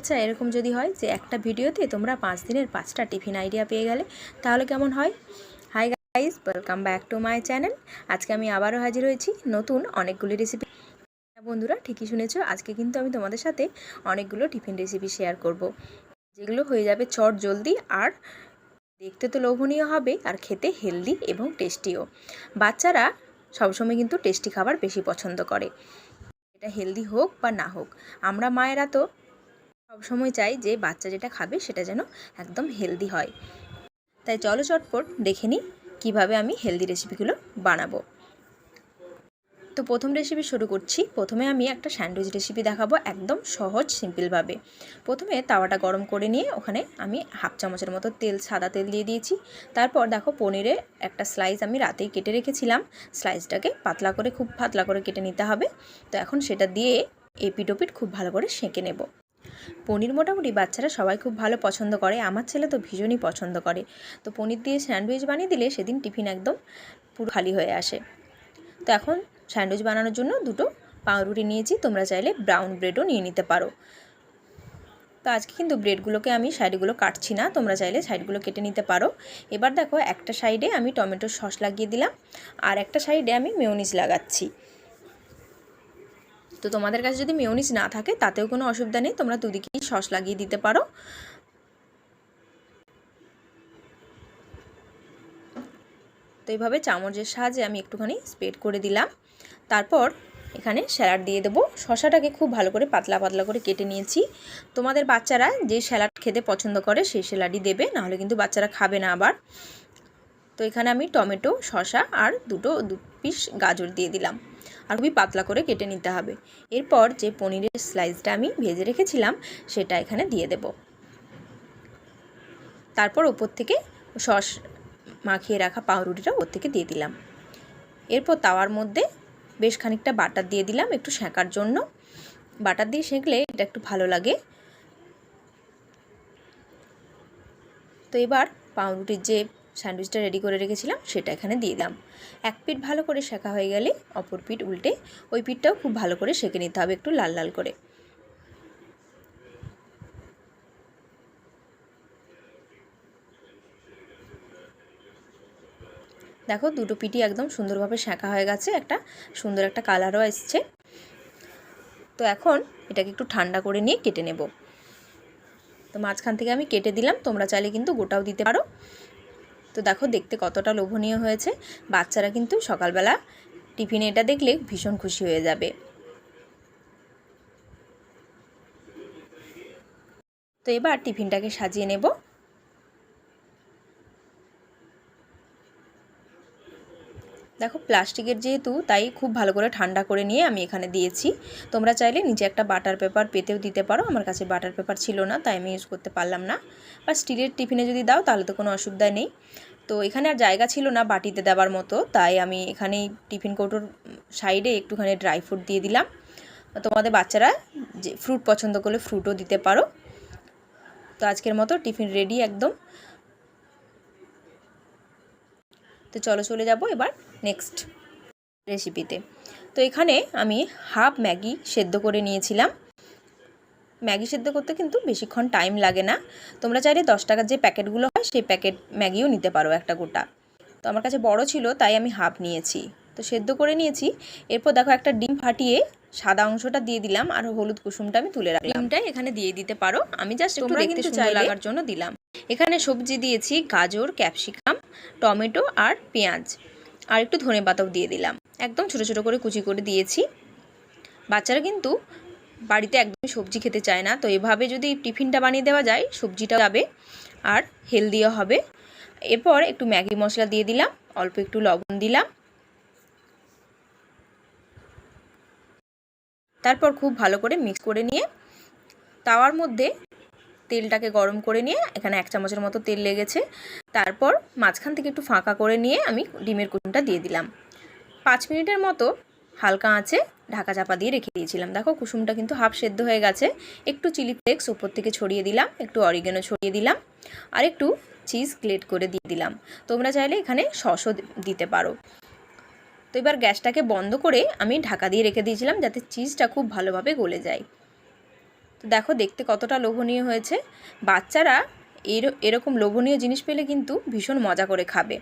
আচ্ছা এরকম যদি হয় যে একটা ভিডিওতে তোমরা পাঁচ দিনের পাঁচটা টিফিন আইডিয়া পেয়ে গেলে, তাহলে কেমন হয়? Hi guys welcome back to my channel আজকে আমি আবারও হাজির হয়েছি নতুন অনেকগুলি রেসিপি বন্ধুরা, ঠিকই শুনেছ, আজকে কিন্তু আমি তোমাদের সাথে অনেকগুলো টিফিন রেসিপি শেয়ার করব। যেগুলো হয়ে যাবে চট জলদি আর দেখতে তো লোভনীয় হবে আর খেতে হেলদি এবং টেস্টিও বাচ্চারা সবসময় কিন্তু টেস্টি খাবার বেশি পছন্দ করে। এটা হেলদি হোক বা না হোক, আমরা মায়েরা তো সবসময় চাই যে বাচ্চা যেটা খাবে সেটা যেন একদম হেলদি হয়। তাই চলো চটপট দেখে নিই কীভাবে আমি হেলদি রেসিপিগুলো বানাবো। তো প্রথম রেসিপি শুরু করছি। প্রথমে আমি একটা স্যান্ডউইচ রেসিপি দেখাবো একদম সহজ সিম্পলভাবে প্রথমে তাওয়াটা গরম করে নিয়ে ওখানে আমি হাফ চামচের মতো তেল, সাদা তেল দিয়ে দিয়েছি। তারপর দেখো পনিরে একটা স্লাইস আমি রাতেই কেটে রেখেছিলাম। স্লাইসটাকে পাতলা করে, খুব পাতলা করে কেটে নিতে হবে। তো এখন সেটা দিয়ে এপিট ওপিট খুব ভালো করে সেঁকে নেব। পনির মোটামুটি বাচ্চারা সবাই খুব ভালো পছন্দ করে, আমার ছেলে তো ভীষণই পছন্দ করে। তো পনির দিয়ে স্যান্ডউইচ বানিয়ে দিলে সেদিন টিফিন একদম পুরো খালি হয়ে আসে। তো এখন স্যান্ডউইচ বানানোর জন্য দুটো পাউরুটি নিয়েছি, তোমরা চাইলে ব্রাউন ব্রেডও নিয়ে নিতে পারো। তো আজকে কিন্তু ব্রেডগুলোকে আমি সাইডগুলো কাটছি না, তোমরা চাইলে সাইডগুলো কেটে নিতে পারো। এবার দেখো একটা সাইডে আমি টমেটোর সস লাগিয়ে দিলাম, আর একটা সাইডে আমি মেয়নিজ লাগাচ্ছি। তো তোমাদের কাছে যদি মেয়নিজ না থাকে, তাতেও কোনো অসুবিধা নেই। তোমরা দুদিকেই সস লাগিয়ে দিতে পারো। তো এইভাবে চামচের সাহায্যে আমি একটুখানি স্প্রেড করে দিলাম। তারপর এখানে স্যালাড দিয়ে দেবো। শশাটাকে খুব ভালো করে পাতলা পাতলা করে কেটে নিয়েছি। তোমাদের বাচ্চারা যে স্যালাড খেতে পছন্দ করে, সেই স্যালাডই দেবে, নাহলে কিন্তু বাচ্চারা খাবে না আবার। তো এখানে আমি টমেটো শশা আর দুটো, দু পিস গাজর দিয়ে দিলাম। আর খুবই পাতলা করে কেটে নিতে হবে। এরপর যে পনিরের স্লাইসটা আমি ভেজে রেখেছিলাম, সেটা এখানে দিয়ে দেব। তারপর ওপর থেকে সস মাখিয়ে রাখা পাউরুটিটা ওর থেকে দিয়ে দিলাম। এরপর তাওয়ার মধ্যে বেশ খানিকটা বাটার দিয়ে দিলাম একটু সেঁকার জন্য। বাটার দিয়ে সেঁকলে এটা একটু ভালো লাগে। তো এবার পাউরুটির যে স্যান্ডউইচটা রেডি করে রেখেছিলাম, সেটা এখানে দিয়ে দিলাম। এক পিঠ ভালো করে শেখা হয়ে গেলে অপর পিঠ উল্টে ওই পিঠটাও খুব ভালো করে সেঁকে নিতে হবে একটু লাল লাল করে। দেখো দুটো পিটি একদম সুন্দরভাবে শাঁকা হয়ে গেছে, একটা সুন্দর একটা কালারও এসছে। তো এখন এটাকে একটু ঠান্ডা করে নিয়ে কেটে নেব। তো মাঝখান থেকে আমি কেটে দিলাম, তোমরা চাইলে কিন্তু গোটাও দিতে পারো। তো দেখো দেখতে কতটা লোভনীয় হয়েছে। বাচ্চারা কিন্তু সকালবেলা টিফিনে এটা দেখলে ভীষণ খুশি হয়ে যাবে। তো এবার টিফিনটাকে সাজিয়ে নেব। দেখো, প্লাস্টিকের যেহেতু, তাই খুব ভালো করে ঠান্ডা করে নিয়ে আমি এখানে দিয়েছি। তোমরা চাইলে নিচে একটা বাটার পেপার পেতেও দিতে পারো। আমার কাছে বাটার পেপার ছিল না, তাই আমি ইউজ করতে পারলাম না। বা স্টিলের টিফিনে যদি দাও, তাহলে তো কোনো অসুবিধা নেই। তো এখানে আর জায়গা ছিল না বাটিতে দেওয়ার মতো, তাই আমি এখানে টিফিন কৌটোর সাইডে একটুখানি ড্রাই ফ্রুট দিয়ে দিলাম। তোমাদের বাচ্চারা যে ফ্রুট পছন্দ করলে ফ্রুটও দিতে পারো। তো আজকের মতো টিফিন রেডি একদম। তো চলো চলে যাব এবার। নেক্সট রেসিপিতে। তো এখানে আমি হাফ ম্যাগি সেদ্ধ করে নিয়েছিলাম। ম্যাগি সেদ্ধ করতে কিন্তু বেশিক্ষণ টাইম লাগে না। তোমরা চাইলে দশ টাকার যে প্যাকেটগুলো হয় সেই প্যাকেট ম্যাগিও নিতে পারো একটা গোটা। তো আমার কাছে বড় ছিল তাই আমি হাফ নিয়েছি। তো সেদ্ধ করে নিয়েছি। এরপর দেখো একটা ডিম ফাটিয়ে সাদা অংশটা দিয়ে দিলাম আর হলুদ কুসুমটা আমি তুলে রাখলাম। ডিমটাই এখানে দিয়ে দিতে পারো। আমি জাস্ট একটু দেখতে সুন্দর লাগার জন্য দিলাম। এখানে সবজি দিয়েছি গাজর ক্যাপসিকাম টমেটো আর পেঁয়াজ। আর একটু ধনে পাতাও দিয়ে দিলাম। একদম ছোটো ছোটো করে কুচি করে দিয়েছি। বাচ্চারা কিন্তু বাড়িতে একদমই সবজি খেতে চায় না। তো এভাবে যদি টিফিনটা বানিয়ে দেওয়া যায় সবজিটা যাবে আর হেলদিও হবে। এরপর একটু ম্যাগি মশলা দিয়ে দিলাম, অল্প একটু লবণ দিলাম। তারপর খুব ভালো করে মিক্স করে নিয়ে তাওয়ার মধ্যে তেলটাকে গরম করে নিয়ে এখানে এক চামচের মতো তেল লেগেছে। তারপর মাঝখান থেকে একটু ফাঁকা করে নিয়ে আমি ডিমের কুসুমটা দিয়ে দিলাম। পাঁচ মিনিটের মতো হালকা আঁচে ঢাকা চাপা দিয়ে রেখে দিয়েছিলাম। দেখো কুসুমটা কিন্তু হাফ সেদ্ধ হয়ে গেছে। একটু চিলি ফ্লেক্স উপর থেকে ছড়িয়ে দিলাম, একটু অরিগেনো ছড়িয়ে দিলাম, আর একটু চিজ গ্লেট করে দিয়ে দিলাম। তোমরা চাইলে এখানে সসও দিতে পারো। তো এবার গ্যাসটাকে বন্ধ করে আমি ঢাকা দিয়ে রেখে দিয়েছিলাম যাতে চিজটা খুব ভালোভাবে গলে যায়। তো দেখো দেখতে কতটা লোভনীয় হয়েছে। বাচ্চারা এর, এরকম লোভনীয় জিনিস পেলে কিন্তু ভীষণ মজা করে খাবে।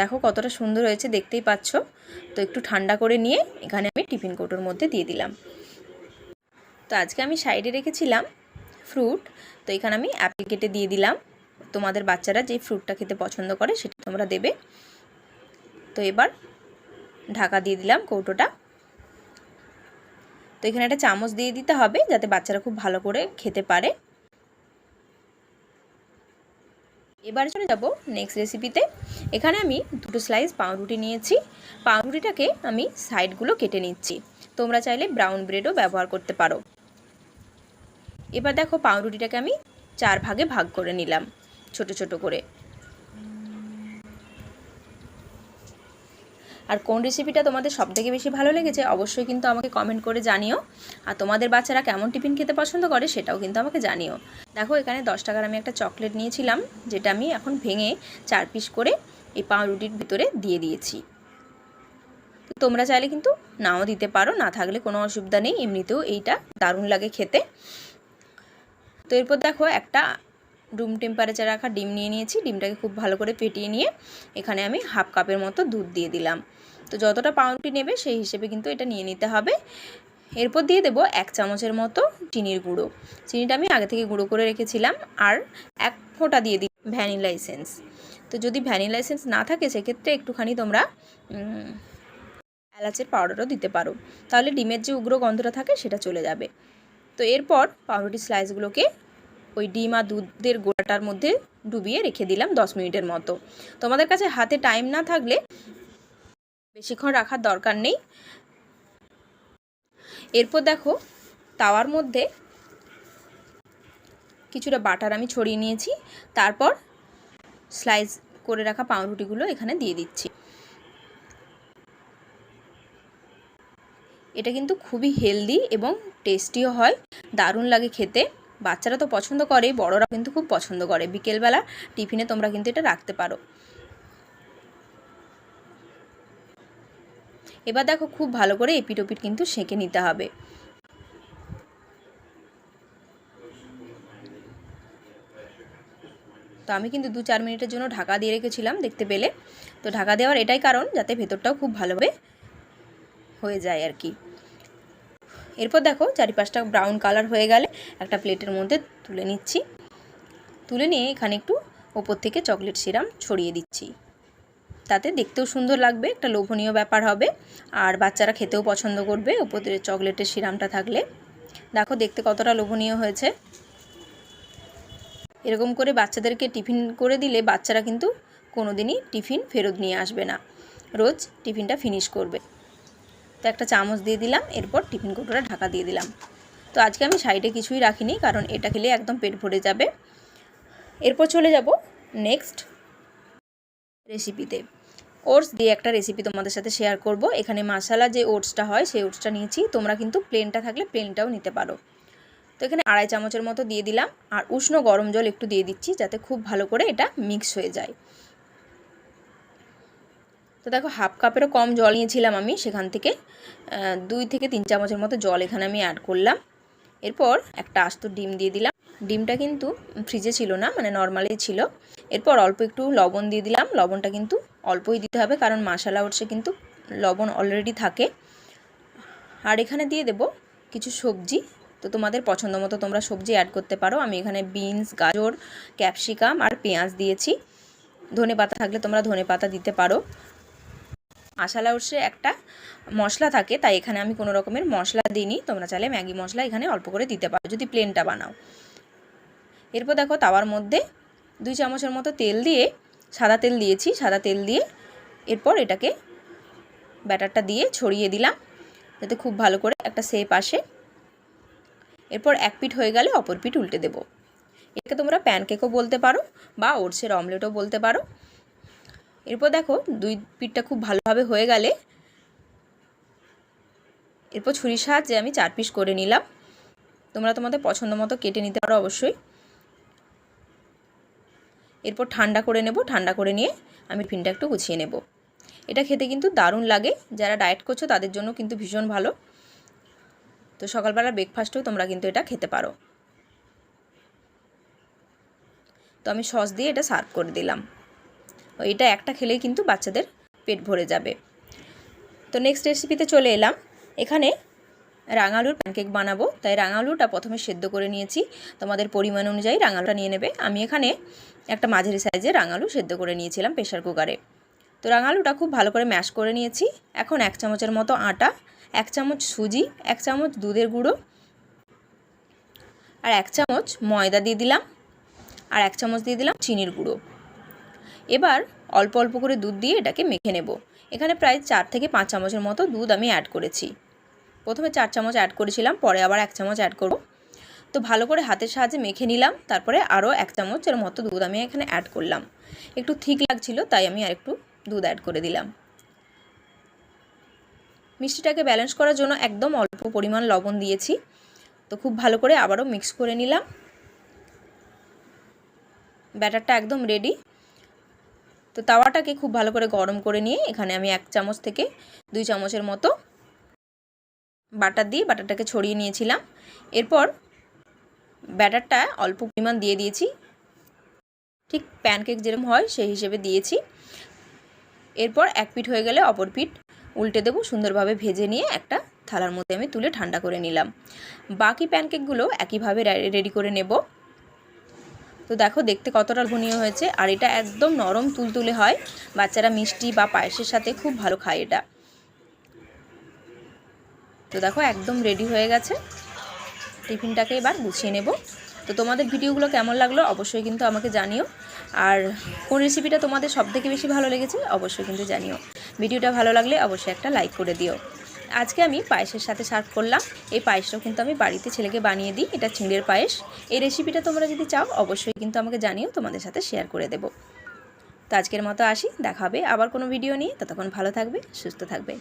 দেখো কতটা সুন্দর হয়েছে, দেখতেই পাচ্ছ। তো একটু ঠান্ডা করে নিয়ে এখানে আমি টিফিন কৌটোর মধ্যে দিয়ে দিলাম। তো আজকে আমি সাইডে রেখেছিলাম ফ্রুট। তো এখানে আমি অ্যাপেল কেটে দিয়ে দিলাম। তোমাদের বাচ্চারা যে ফ্রুটটা খেতে পছন্দ করে সেটা তোমরা দেবে। তো এবার ঢাকা দিয়ে দিলাম কৌটোটা। তো এখানে একটা চামচ দিয়ে দিতে হবে যাতে বাচ্চারা খুব ভালো করে খেতে পারে। এবার চলে যাব নেক্সট রেসিপিতে এখানে আমি দুটো স্লাইস পাউরুটি নিয়েছি। পাউরুটিটাকে আমি সাইডগুলো কেটে নিচ্ছি। তোমরা চাইলে ব্রাউন ব্রেডও ব্যবহার করতে পারো। এবার দেখো পাউরুটিটাকে আমি চার ভাগে ভাগ করে নিলাম, ছোট ছোট করে। আর কোন রেসিপিটা তোমাদের সবথেকে বেশি ভালো লেগেছে অবশ্যই কিন্তু আমাকে কমেন্ট করে জানিও। আর তোমাদের বাচ্চারা কেমন টিফিন খেতে পছন্দ করে সেটাও কিন্তু আমাকে জানিও। দেখো, এখানে দশ টাকার আমি একটা চকলেট নিয়েছিলাম, যেটা আমি এখন ভেঙে চার পিস করে এই পাউরুটির ভিতরে দিয়ে দিয়েছি। তোমরা চাইলে কিন্তু নাও দিতে পারো, না থাকলে কোনো অসুবিধা নেই, এমনিতেও এইটা দারুণ লাগে খেতে। তো এরপর দেখো একটা রুম টেম্পারেচার রাখা ডিম নিয়ে নিয়েছি। ডিমটাকে খুব ভালো করে ফেটিয়ে নিয়ে এখানে আমি হাফ কাপের মতো দুধ দিয়ে দিলাম। তো যতটা পাউরুটি নেবে সেই হিসেবে কিন্তু এটা নিয়ে নিতে হবে। এরপর দিয়ে দেবো এক চামচের মতো চিনির গুঁড়ো। চিনিটা আমি আগে থেকে গুঁড়ো করে রেখেছিলাম আর এক ফোঁটা দিয়ে দিই ভ্যানিলা এসেন্স তো যদি ভ্যানিলা এসেন্স না থাকে সেক্ষেত্রে একটুখানি তোমরা এলাচের পাউডারও দিতে পারো। তাহলে ডিমের যে উগ্র গন্ধটা থাকে সেটা চলে যাবে। তো এরপর পাউরুটি স্লাইসগুলোকে ওই ডিম আর দুধের গোড়াটার মধ্যে ডুবিয়ে রেখে দিলাম দশ মিনিটের মতো। তোমাদের কাছে হাতে টাইম না থাকলে বেশিক্ষণ রাখার দরকার নেই। এরপর দেখো, তাওয়ার মধ্যে কিছুটা বাটার আমি ছড়িয়ে নিয়েছি। তারপর স্লাইস করে রাখা পাউরুটিগুলো এখানে দিয়ে দিচ্ছি। এটা কিন্তু খুবই হেলদি এবং টেস্টিও হয়, দারুণ লাগে খেতে। বাচ্চারা তো পছন্দ করে, বড়রা কিন্তু খুব পছন্দ করে। বিকেলবেলা টিফিনে তোমরা কিন্তু এটা রাখতে পারো। এবার দেখো খুব ভালো করে এপিট ওপিট কিন্তু সেঁকে নিতে হবে। তো আমি কিন্তু দু চার মিনিটের জন্য ঢাকা দিয়ে রেখেছিলাম, দেখতে পেলে। তো ঢাকা দেওয়ার এটাই কারণ, যাতে ভেতরটাও খুব ভালোভাবে হয়ে যায় আর কি। এরপর দেখো চারিপাশটা ব্রাউন কালার হয়ে গেলে একটা প্লেটের মধ্যে তুলে নিচ্ছি। তুলে নিয়ে এখানে একটু ওপর থেকে চকলেট সিরাম ছড়িয়ে দিচ্ছি। তাতে দেখতেও সুন্দর লাগবে, একটা লোভনীয় ব্যাপার হবে। আর বাচ্চারা খেতেও পছন্দ করবে ওপরে চকলেটের সিরামটা থাকলে। দেখো দেখতে কতটা লোভনীয় হয়েছে। এরকম করে বাচ্চাদেরকে টিফিন করে দিলে বাচ্চারা কিন্তু কোনো দিনই টিফিন ফেরত নিয়ে আসবে না। রোজ টিফিনটা ফিনিশ করবে। তো একটা চামচ দিয়ে দিলাম, এরপর টিফিন কৌটোটা ঢাকা দিয়ে দিলাম। তো আজকে আমি সাইডে কিছুই রাখিনি, কারণ এটা খেলে একদম পেট ভরে যাবে। এরপর চলে যাব নেক্সট রেসিপিতে ওটস দিয়ে একটা রেসিপি তোমাদের সাথে শেয়ার করব। এখানে মশালা যে ওটসটা হয়, সেই ওটসটা নিয়েছি। তোমরা কিন্তু প্লেনটা থাকলে প্লেনটাও নিতে পারো। তো এখানে আড়াই চামচের মতো দিয়ে দিলাম। আর উষ্ণ গরম জল একটু দিয়ে দিচ্ছি, যাতে খুব ভালো করে এটা মিক্স হয়ে যায়। তো দেখো হাফ কাপেরও কম জল নিয়েছিলাম আমি সেখান থেকে। দুই থেকে তিন চামচের মতো জল এখানে আমি অ্যাড করলাম। এরপর একটা আস্ত ডিম দিয়ে দিলাম। ডিমটা কিন্তু ফ্রিজে ছিল না মানে নর্মালি ছিল। এরপর অল্প একটু লবণ দিয়ে দিলাম। লবণটা কিন্তু অল্পই দিতে হবে, কারণ মশালা উঠছে কিন্তু লবণ অলরেডি থাকে। আর এখানে দিয়ে দেব কিছু সবজি। তো তোমাদের পছন্দ মতো তোমরা সবজি অ্যাড করতে পারো। আমি এখানে বিনস গাজর ক্যাপসিকাম আর পেঁয়াজ দিয়েছি। ধনে পাতা থাকলে তোমরা ধনে পাতা দিতে পারো। মশালা উৎসে একটা মশলা থাকে, তাই এখানে আমি কোনো রকমের মশলা দিইনি। তোমরা চাইলে ম্যাগি মশলা এখানে অল্প করে দিতে পারো, যদি প্লেনটা বানাও। এরপর দেখো তাওয়ার মধ্যে দুই চামচের মতো তেল দিয়ে, সাদা তেল দিয়েছি, সাদা তেল দিয়ে এরপর এটাকে ব্যাটারটা দিয়ে ছড়িয়ে দিলাম, যাতে খুব ভালো করে একটা সেপ আসে। এরপর এক পিঠ হয়ে গেলে অপর পিঠ উল্টে দেবো। এটাকে তোমরা প্যানকেকও বলতে পারো বা ওটসের অমলেটও বলতে পারো। এরপর দেখো দুই পিঠটা খুব ভালোভাবে হয়ে গেলে এরপর ছুরির সাহায্যে আমি চার পিস করে নিলাম। তোমরা তোমাদের পছন্দ মতো কেটে নিতে পারো অবশ্যই। এরপর ঠান্ডা করে নেব, ঠান্ডা করে নিয়ে আমি ফিনটা একটু গুছিয়ে নেব। এটা খেতে কিন্তু দারুণ লাগে। যারা ডায়েট করছ তাদের জন্য কিন্তু ভীষণ ভালো। তো সকালবেলা ব্রেকফাস্টেও তোমরা কিন্তু এটা খেতে পারো। তো আমি সস দিয়ে এটা সার্ভ করে দিলাম। এটা একটা খেলেই কিন্তু বাচ্চাদের পেট ভরে যাবে। তো নেক্সট রেসিপিতে চলে এলাম। এখানে রাঙালুর প্যানকেক বানাবো। তাই রাঙালুটা প্রথমে সেদ্ধ করে নিয়েছি। তোমাদের পরিমাণ অনুযায়ী রাঙালুটা নিয়ে নেবে। আমি এখানে একটা মাঝারি সাইজের রাঙালু সেদ্ধ করে নিয়েছিলাম প্রেশার কুকারে তো রাঙালুটা খুব ভালো করে ম্যাশ করে নিয়েছি। এখন এক চামচের মতো আটা, এক চামচ সুজি, এক চামচ দুধের গুঁড়ো আর এক চামচ ময়দা দিয়ে দিলাম। আর এক চামচ দিয়ে দিলাম চিনির গুঁড়ো। এবার অল্প অল্প করে দুধ দিয়ে এটাকে মেখে নেব। এখানে প্রায় চার থেকে পাঁচ চামচের মতো দুধ আমি অ্যাড করেছি। প্রথমে চার চামচ অ্যাড করেছিলাম, পরে আবার এক চামচ অ্যাড করব। তো ভালো করে হাতের সাহায্যে মেখে নিলাম, তারপরে আরও এক চামচের মতো দুধ আমি এখানে অ্যাড করলাম। একটু ঠিক লাগছিল, তাই আমি আর একটু দুধ অ্যাড করে দিলাম। মিষ্টিটাকে ব্যালেন্স করার জন্য একদম অল্প পরিমাণ লবণ দিয়েছি। তো খুব ভালো করে আবারও মিক্স করে নিলাম। ব্যাটারটা একদম রেডি তো তাওয়াটাকে খুব ভালো করে গরম করে নিয়ে এখানে আমি এক চামচ থেকে দুই চামচের মতো বাটার দিয়ে বাটারটাকে ছড়িয়ে নিয়েছিলাম। এরপর ব্যাটারটা অল্প পরিমাণ দিয়ে দিয়েছি। ঠিক প্যানকেক যেরকম হয় সেই হিসেবে দিয়েছি। এরপর এক পিঠ হয়ে গেলে অপর পিঠ উল্টে দেবো সুন্দরভাবে ভেজে নিয়ে একটা থালার মধ্যে আমি তুলে ঠান্ডা করে নিলাম। বাকি প্যানকেকগুলো একইভাবে রেডি করে নেব। তো দেখো দেখতে কতটা ঘনীয় হয়েছে। আর এটা একদম নরম তুলতুলে হয়। বাচ্চারা মিষ্টি বা পায়েসের সাথে খুব ভালো খায় এটা। তো দেখো একদম রেডি হয়ে গেছে। টিফিনটাকে এবার গুছিয়ে নেব। তো তোমাদের ভিডিওগুলো কেমন লাগল অবশ্যই কিন্তু আমাকে জানিও। আর কোন রেসিপিটা তোমাদের সবথেকে বেশি ভালো লেগেছে অবশ্যই কিন্তু জানিও। ভিডিওটা ভালো লাগলে অবশ্যই একটা লাইক করে দিও। আজকে আমি পায়েসের সাথে সার্ভ করলাম। এই পায়েসটাও কিন্তু আমি বাড়িতে ছেলেকে বানিয়ে দিই, এটা চিংড়ের পায়েস। এই রেসিপিটা তোমরা যদি চাও, অবশ্যই কিন্তু আমাকে জানিও, তোমাদের সাথে শেয়ার করে দেবো। তো আজকের মতো আসি, দেখা হবে আবার কোনো ভিডিও নিয়ে। ততক্ষণ ভালো থাকবে, সুস্থ থাকবে।